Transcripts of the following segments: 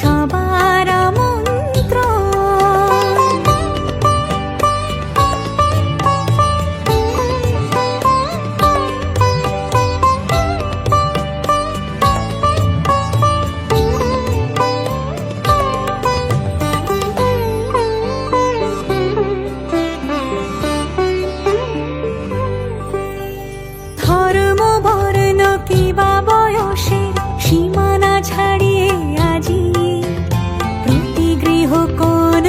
好吧。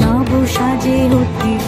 নব সাজে হতে